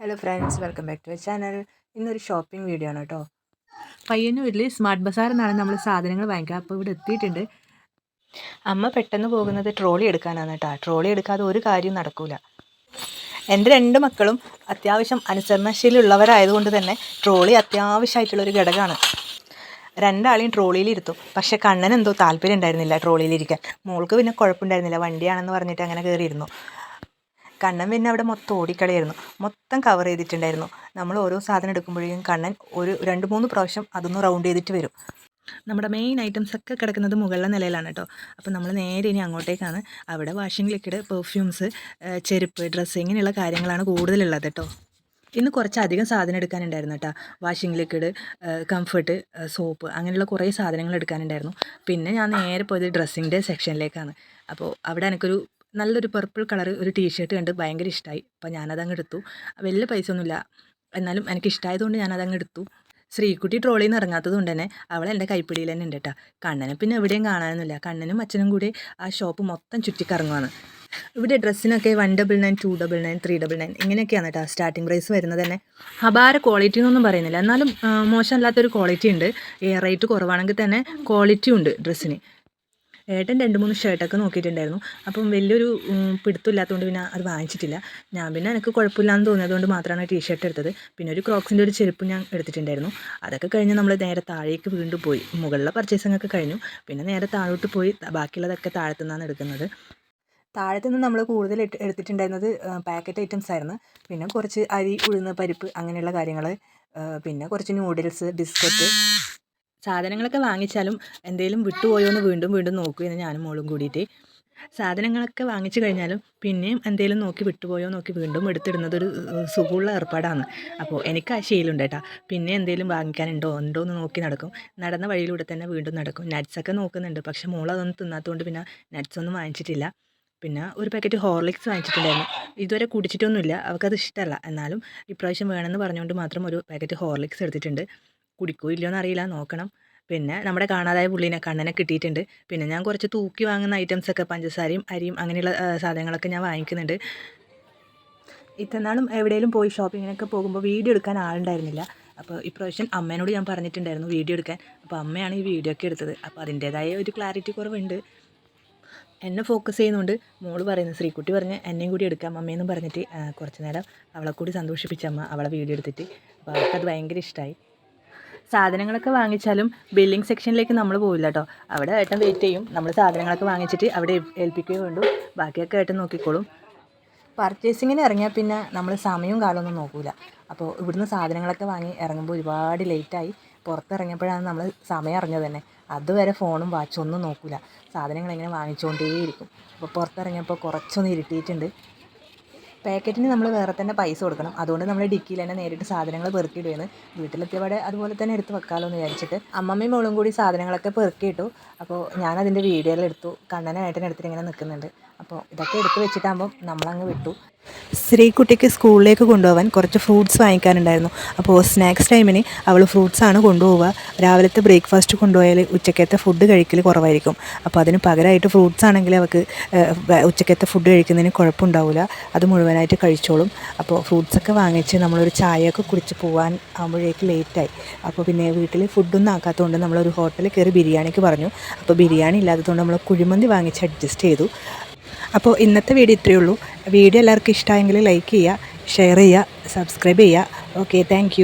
Hello friends welcome back to channel ഇന്നൊരു shopping video ആണ് കേട്ടോ. പയ്യന്നൂരിൽ സ്മാർട്ട് ബസാർ എന്നാണ് നമ്മൾ സാധനങ്ങൾ വാങ്ങിക്കുക. അപ്പോൾ ഇവിടെ എത്തിയിട്ടുണ്ട്. അമ്മ പെട്ടെന്ന് പോകുന്നത് ട്രോളി എടുക്കാനാണ് കേട്ടോ. ട്രോളി എടുക്കാതെ ഒരു കാര്യവും നടക്കൂല. എന്റെ രണ്ട് മക്കളും അത്യാവശ്യം അനുസരണശീലുള്ളവരായതുകൊണ്ട് തന്നെ ട്രോളി അത്യാവശ്യമായിട്ടുള്ളൊരു ഘടകമാണ്. രണ്ടാളെയും ട്രോളിയിലിരുത്തും പക്ഷെ കണ്ണൻ എന്തോ താല്പര്യം ഉണ്ടായിരുന്നില്ല ട്രോളിയിലിരിക്കാൻ മോൾക്ക് പിന്നെ കുഴപ്പമുണ്ടായിരുന്നില്ല. വണ്ടിയാണെന്ന് പറഞ്ഞിട്ട് അങ്ങനെ കയറിയിരുന്നു. കണ്ണൻ പിന്നെ അവിടെ മൊത്തം ഓടിക്കളിയായിരുന്നു. മൊത്തം കവർ ചെയ്തിട്ടുണ്ടായിരുന്നു. നമ്മൾ ഓരോ സാധനം എടുക്കുമ്പോഴേക്കും കണ്ണൻ ഒരു രണ്ട് മൂന്ന് പ്രാവശ്യം അതൊന്ന് റൗണ്ട് ചെയ്തിട്ട് വരും. നമ്മുടെ മെയിൻ ഐറ്റംസ് ഒക്കെ കിടക്കുന്നത് മുകളിലെ നിലയിലാണ് കേട്ടോ അപ്പോൾ നമ്മൾ നേരെ ഇനി അങ്ങോട്ടേക്കാണ്. അവിടെ വാഷിംഗ് ലിക്വിഡ് പെർഫ്യൂംസ് ചെരുപ്പ് ഡ്രസ്സ് ഇങ്ങനെയുള്ള കാര്യങ്ങളാണ് കൂടുതലുള്ളത് കേട്ടോ ഇന്ന് കുറച്ചധികം സാധനം എടുക്കാനുണ്ടായിരുന്നു കേട്ടോ വാഷിംഗ് ലിക്വിഡ് കംഫർട്ട് സോപ്പ് അങ്ങനെയുള്ള കുറേ സാധനങ്ങൾ എടുക്കാനുണ്ടായിരുന്നു. പിന്നെ ഞാൻ നേരെ പോയത് ഡ്രസ്സിന്റെ സെക്ഷനിലേക്കാണ് അപ്പോൾ അവിടെ എനിക്കൊരു നല്ലൊരു പർപ്പിൾ കളർ ഒരു ടീഷർട്ട് കണ്ട് ഭയങ്കര ഇഷ്ടമായി അപ്പോൾ ഞാനതങ്ങ് എടുത്തു. വലിയ പൈസ ഒന്നുമില്ല. എന്നാലും എനിക്ക് ഇഷ്ടമായതുകൊണ്ട് ഞാനതങ്ങ് എടുത്തു. ശ്രീകുട്ടി ട്രോളിൽ നിന്ന് ഇറങ്ങാത്തത് കൊണ്ട് തന്നെ അവൾ എന്റെ കൈപ്പിടിയിൽ തന്നെ ഉണ്ട് കേട്ടോ കണ്ണനെ പിന്നെ എവിടെയും കാണാനൊന്നുമില്ല. കണ്ണനും അച്ഛനും കൂടി ആ ഷോപ്പ് മൊത്തം ചുറ്റിക്കറങ്ങുവാണ്. ഇവിടെ ഡ്രസ്സിനൊക്കെ one double nine two double nine three double nine ഇങ്ങനെയൊക്കെയാണ് കേട്ടോ സ്റ്റാർട്ടിംഗ് പ്രൈസ് വരുന്നത് തന്നെ. അപാര ക്വാളിറ്റി എന്നൊന്നും പറയുന്നില്ല. എന്നാലും മോശമല്ലാത്തൊരു ക്വാളിറ്റി ഉണ്ട്. റേറ്റ് കുറവാണെങ്കിൽ തന്നെ ക്വാളിറ്റി ഉണ്ട് ഡ്രസ്സിന് ഏട്ടൻ രണ്ട് മൂന്ന് ഷർട്ടൊക്കെ നോക്കിയിട്ടുണ്ടായിരുന്നു. അപ്പം വലിയൊരു പിടുത്തമില്ലാത്തതുകൊണ്ട് പിന്നെ അത് വാങ്ങിച്ചിട്ടില്ല. ഞാൻ പിന്നെ എനിക്ക് കുഴപ്പമില്ലാന്ന് തോന്നിയതുകൊണ്ട് മാത്രമാണ് ടീ ഷർട്ട് എടുത്തത്. പിന്നെ ഒരു ക്രോക്സിന്റെ ഒരു ചെരുപ്പ് ഞാൻ എടുത്തിട്ടുണ്ടായിരുന്നു. അതൊക്കെ കഴിഞ്ഞ് നമ്മൾ നേരെ താഴേക്ക് വീണ്ടും പോയി. മുകളിലെ പർച്ചേസിംഗ് ഒക്കെ കഴിഞ്ഞു. പിന്നെ നേരെ താഴോട്ട് പോയി. ബാക്കിയുള്ളതൊക്കെ താഴത്തു നിന്നാണ് എടുക്കുന്നത്. താഴത്തു നിന്ന് നമ്മൾ കൂടുതൽ എടു- എടുത്തിട്ടുണ്ടായിരുന്നത് പാക്കറ്റ് ഐറ്റംസ് ആയിരുന്നു. പിന്നെ കുറച്ച് അരി ഉഴുന്ന് പരിപ്പ് അങ്ങനെയുള്ള കാര്യങ്ങൾ പിന്നെ കുറച്ച് നൂഡിൽസ് ബിസ്ക്കറ്റ് സാധനങ്ങളൊക്കെ വാങ്ങിച്ചാലും എന്തെങ്കിലും വിട്ടുപോയോ എന്ന് വീണ്ടും വീണ്ടും നോക്കുമെന്ന് ഞാനും മോളും കൂടിയിട്ട്. സാധനങ്ങളൊക്കെ വാങ്ങിച്ചു കഴിഞ്ഞാലും പിന്നെയും എന്തെങ്കിലും നോക്കി വിട്ടുപോയോ നോക്കി വീണ്ടും എടുത്തിടുന്നത് ഒരു സുഖമുള്ള ഏർപ്പാടാണ്. അപ്പോൾ എനിക്ക് ആ ശീലമുണ്ട് കേട്ടോ. പിന്നെ എന്തെങ്കിലും വാങ്ങിക്കാനുണ്ടോ? ഉണ്ടോ എന്ന് നോക്കി നടക്കും. നടന്ന വഴിയിലൂടെ തന്നെ വീണ്ടും നടക്കും. നട്ട്സൊക്കെ നോക്കുന്നുണ്ട്. പക്ഷേ മോൾ അതൊന്നും തിന്നാത്തതുകൊണ്ട് പിന്നെ നട്ട്സ് ഒന്നും വാങ്ങിച്ചിട്ടില്ല. പിന്നെ ഒരു പാക്കറ്റ് ഹോർലിക്സ് വാങ്ങിച്ചിട്ടുണ്ടായിരുന്നു. ഇതുവരെ കുടിച്ചിട്ടൊന്നുമില്ല. അവൾക്കത് ഇഷ്ടമല്ല എന്നാലും ഇപ്രാവശ്യം വേണമെന്ന് പറഞ്ഞുകൊണ്ട് മാത്രം ഒരു പാക്കറ്റ് ഹോർലിക്സ് എടുത്തിട്ടുണ്ട്. കുടിക്കോ ഇല്ലയോ എന്നറിയില്ല നോക്കണം. പിന്നെ നമ്മുടെ കാണാതായ പുള്ളീനെ കണ്ണനെ കിട്ടിയിട്ടുണ്ട്. പിന്നെ ഞാൻ കുറച്ച് തൂക്കി വാങ്ങുന്ന ഐറ്റംസൊക്കെ പഞ്ചസാരയും അരിയും അങ്ങനെയുള്ള സാധനങ്ങളൊക്കെ ഞാൻ വാങ്ങിക്കുന്നുണ്ട്. ഇത്തനാളും എവിടെയെങ്കിലും പോയി ഷോപ്പിങ്ങിനൊക്കെ പോകുമ്പോൾ വീഡിയോ എടുക്കാൻ ആളുണ്ടായിരുന്നില്ല. അപ്പോൾ ഇപ്രാവശ്യം അമ്മേനോട് ഞാൻ പറഞ്ഞിട്ടുണ്ടായിരുന്നു വീഡിയോ എടുക്കാൻ. അപ്പോൾ അമ്മയാണ് ഈ വീഡിയോ ഒക്കെ എടുത്തത്. അപ്പോൾ അതിന്റേതായ ഒരു ക്ലാരിറ്റി കുറവുണ്ട്. എന്നെ ഫോക്കസ് ചെയ്യുന്നുണ്ട്. മോൾ പറയുന്നത് ശ്രീക്കുട്ടി പറഞ്ഞ് എന്നെയും കൂടി എടുക്കാം അമ്മയെന്നും പറഞ്ഞിട്ട് കുറച്ച് നേരം അവളെ കൂടി സന്തോഷിപ്പിച്ച അമ്മ അവളെ വീഡിയോ എടുത്തിട്ട്. അപ്പോൾ അവൾക്കത് ഭയങ്കര ഇഷ്ടമായി സാധനങ്ങളൊക്കെ വാങ്ങിച്ചാലും ബില്ലിംഗ് സെക്ഷനിലേക്ക് നമ്മൾ പോയില്ല കേട്ടോ അവിടെ ഏട്ടൻ വെയിറ്റ് ചെയ്യും. നമ്മൾ സാധനങ്ങളൊക്കെ വാങ്ങിച്ചിട്ട് അവിടെ ഏൽ- ഏൽപ്പിക്കുകയും വേണ്ടു. ബാക്കിയൊക്കെ ഏട്ടൻ നോക്കിക്കോളും. പർച്ചേസിങ്ങിന് ഇറങ്ങിയാൽ പിന്നെ നമ്മൾ സമയവും കാലമൊന്നും നോക്കൂല. അപ്പോൾ ഇവിടുന്ന് സാധനങ്ങളൊക്കെ വാങ്ങി ഇറങ്ങുമ്പോൾ ഒരുപാട് ലേറ്റായി പുറത്തിറങ്ങിയപ്പോഴാണ് നമ്മൾ സമയം അറിഞ്ഞത് തന്നെ. അതുവരെ ഫോണും വാച്ചും ഒന്നും നോക്കൂല. സാധനങ്ങൾ ഇങ്ങനെ വാങ്ങിച്ചുകൊണ്ടേയിരിക്കും അപ്പോൾ പുറത്തിറങ്ങിയപ്പോൾ കുറച്ചൊന്ന് ഇരുട്ടിയിട്ടുണ്ട്. പാക്കറ്റിന് നമ്മൾ വേറെ തന്നെ പൈസ കൊടുക്കണം. അതുകൊണ്ട് നമ്മൾ ഡിക്കിയിൽ തന്നെ നേരിട്ട് സാധനങ്ങൾ പെറുക്കിയിടുകയാണ്. വീട്ടിലെത്തിയവിടെ അതുപോലെ തന്നെ എടുത്ത് വെക്കാമല്ലോ എന്ന് വിചാരിച്ചിട്ട് അമ്മമ്മയും മോളും കൂടി സാധനങ്ങളൊക്കെ പെറുക്കിയിട്ടു. അപ്പോൾ ഞാനതിന്റെ വീഡിയോയിലെടുത്തു കണ്ണനും ഏട്ടനെടുത്തിട്ട് ഇങ്ങനെ നിൽക്കുന്നുണ്ട്. അപ്പോൾ ഇതൊക്കെ എടുത്ത് വെച്ചിട്ടാകുമ്പോൾ നമ്മളങ്ങ് വിട്ടു. ശ്രീകുട്ടിക്ക് സ്കൂളിലേക്ക് കൊണ്ടുപോകാൻ കുറച്ച് ഫ്രൂട്ട്സ് വാങ്ങിക്കാനുണ്ടായിരുന്നു. അപ്പോൾ സ്നാക്സ് ടൈമിന് അവൾ ഫ്രൂട്ട്സാണ് കൊണ്ടുപോവുക. രാവിലത്തെ ബ്രേക്ക്ഫാസ്റ്റ് കൊണ്ടുപോയാൽ ഉച്ചക്കത്തെ ഫുഡ് കഴിക്കൽ കുറവായിരിക്കും. അപ്പോൾ അതിന് പകരമായിട്ട് ഫ്രൂട്ട്സ് ആണെങ്കിൽ അവൾക്ക് ഉച്ചക്കത്തെ ഫുഡ് കഴിക്കുന്നതിന് കുഴപ്പമുണ്ടാവില്ല അത് മുഴുവനായിട്ട് കഴിച്ചോളും. അപ്പോൾ ഫ്രൂട്ട്സൊക്കെ വാങ്ങിച്ച് നമ്മളൊരു ചായയൊക്കെ കുടിച്ച് പോകാൻ ആകുമ്പോഴേക്ക് ലേറ്റായി. അപ്പോൾ പിന്നെ വീട്ടിൽ ഫുഡൊന്നും ആക്കാത്തതുകൊണ്ട് നമ്മളൊരു ഹോട്ടലിൽ കയറി ബിരിയാണിക്ക് പറഞ്ഞു. അപ്പോൾ ബിരിയാണി ഇല്ലാത്തതുകൊണ്ട് നമ്മൾ കുഴിമന്തി വാങ്ങിച്ച് അഡ്ജസ്റ്റ് ചെയ്തു. അപ്പോൾ ഇന്നത്തെ വീഡിയോ ഇത്രയേ ഉള്ളൂ. വീഡിയോ എല്ലാവർക്കും ഇഷ്ടമായെങ്കിൽ ലൈക്ക് ചെയ്യുക ഷെയർ ചെയ്യുക സബ്സ്ക്രൈബ് ചെയ്യുക. Okay thank